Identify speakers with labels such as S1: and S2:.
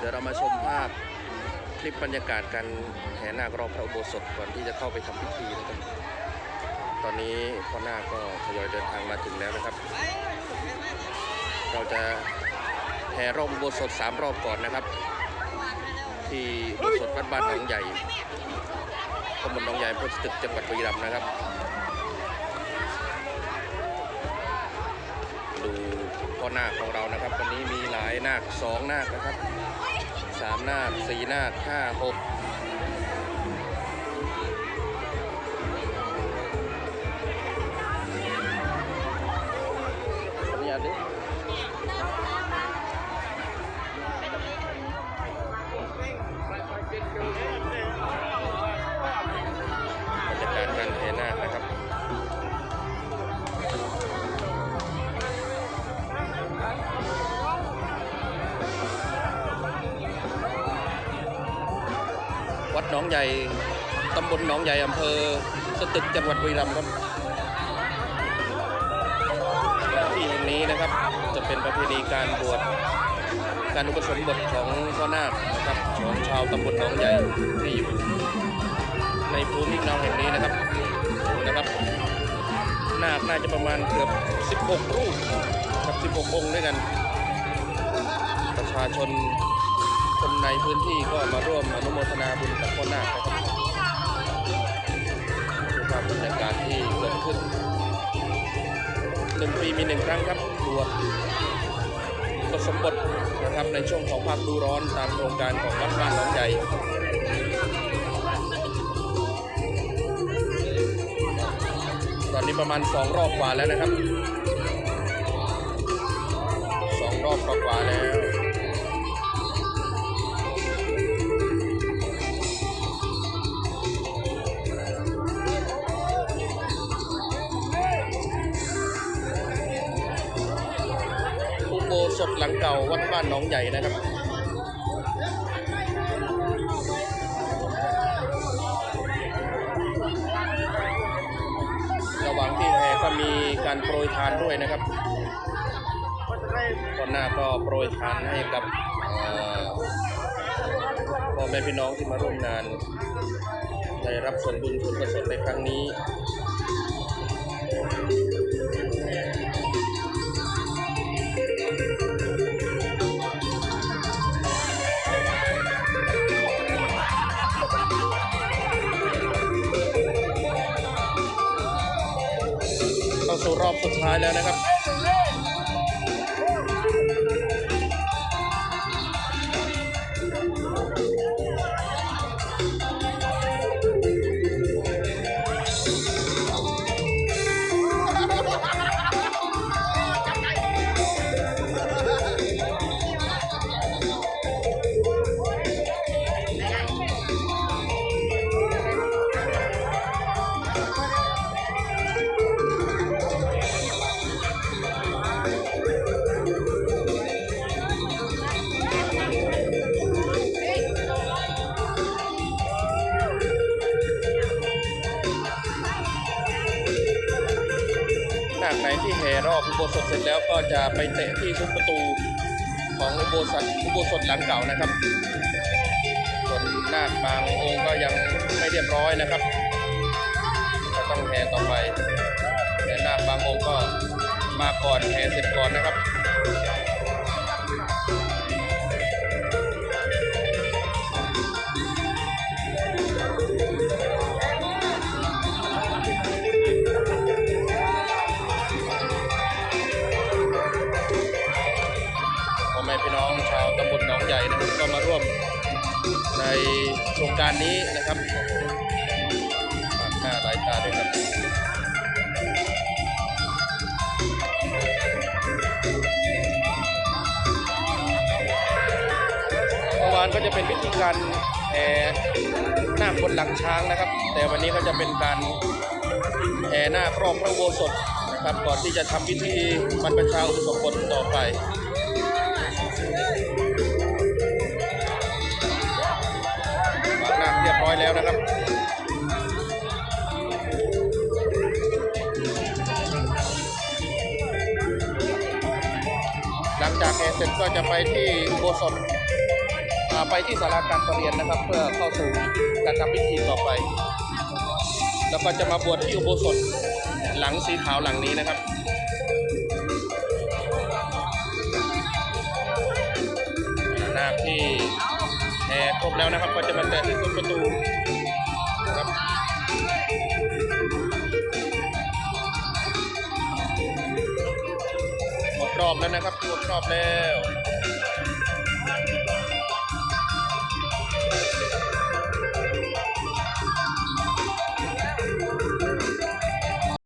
S1: เดี๋ยวเรามาชมภาพคลิปบรรยากาศการแห่นาครอบพระอุโบสถก่อนที่จะเข้าไปทำพิธีนะครับ ตอนนี้พ่อนาคก็ทยอยเดินทางมาถึงแล้วนะครับ เราจะแห่รอบอุโบสถสามรอบก่อนนะครับ ที่อุโบสถวัดบ้านหนองใหญ่ตำบลหนองใหญ่อำเภอสตึกจังหวัดบุรีรัมย์นะครับ ดูพ่อนาคของเรานะครับ วันนี้มีหลายนาคสองนาคนะครับ สามนาคสี่นาคห้าหกขออนุญาตดิ วัดหนองใหญ่ตำบลหนองใหญ่อำเภอสตึกจังหวัดบุรีรัมย์ครับที่แห่งนี้นะครับจะเป็นประเพณีการบวชการอุปสมบทของพ่อนาคนะครับของชาวตำบลหนองใหญ่ที่อยู่ในภูมิลำเนาแห่งนี้นะครับนะครับนาคน่าจะประมาณเกือบ 16 รูปครับ 16 องค์ด้วยกัน ประชาชน คนในพื้นที่ก็มาร่วมอนุโมทนาบุญกับพ่อนาคนะครับดูภาพบรรยากาศที่เกิดขึ้นหนึ่งปีมีหนึ่งครั้งครับบวชอุปสมบทนะครับในช่วงของภาคฤดูร้อนตามโครงการของวัดบ้านหนองใหญ่ตอนนี้ประมาณสองรอบกว่าแล้วนะครับ สถหลังเก่าวัดบ้านหนองใหญ่นะครับระหว่างที่แห่ก็มีการโปรยทานด้วยนะครับก่อนหน้าก็โปรยทานให้กับพ่อแม่พี่น้องที่มาร่วมงาน ได้รับส่วนบุญส่วนกุศลในครั้งนี้ รอบสุดท้ายแล้วนะครับ ที่แห่รอบอุโบสถเสร็จแล้วก็จะไปเตะที่ซุ้มประตูของอุโบสถอุโบสถหลังเก่านะครับ ส่วนนาคบางองค์ก็ยังไม่เรียบร้อยนะครับก็ต้องแห่ต่อไปแต่นาคบางองค์ก็มาก่อนแห่เสร็จก่อนนะครับ อแม่พี่น้องชาวตำบลหนองใหญ่นะครับก็มาร่วมในโครงการนี้นะครับโอ้โหมากหน้าหลายตาด้วยครับเมื่อวานก็จะเป็นพิธีการแห่นาคบนหลังช้างนะครับ แต่วันนี้ก็จะเป็นการแห่นาครอบพระโบสถนะครับก่อนที่จะทำพิธีบรรพชาอุปสมบทต่อไป อยแล้วนะครับหลังจากแห่เสร็จก็จะไปที่อุโบสถไปที่ศาลาการประเรียนนะครับ เพื่อเข้าสู่การทำพิธีต่อไป แล้วก็จะมาบวชที่อุโบสถหลังสีขาวหลังนี้นะครับนาที่ แต่ครบแล้วนะครับก็จะมาแตะที่ซุ้มประตูนะครับหมดรอบแล้วนะครับหมดรอบแล้ว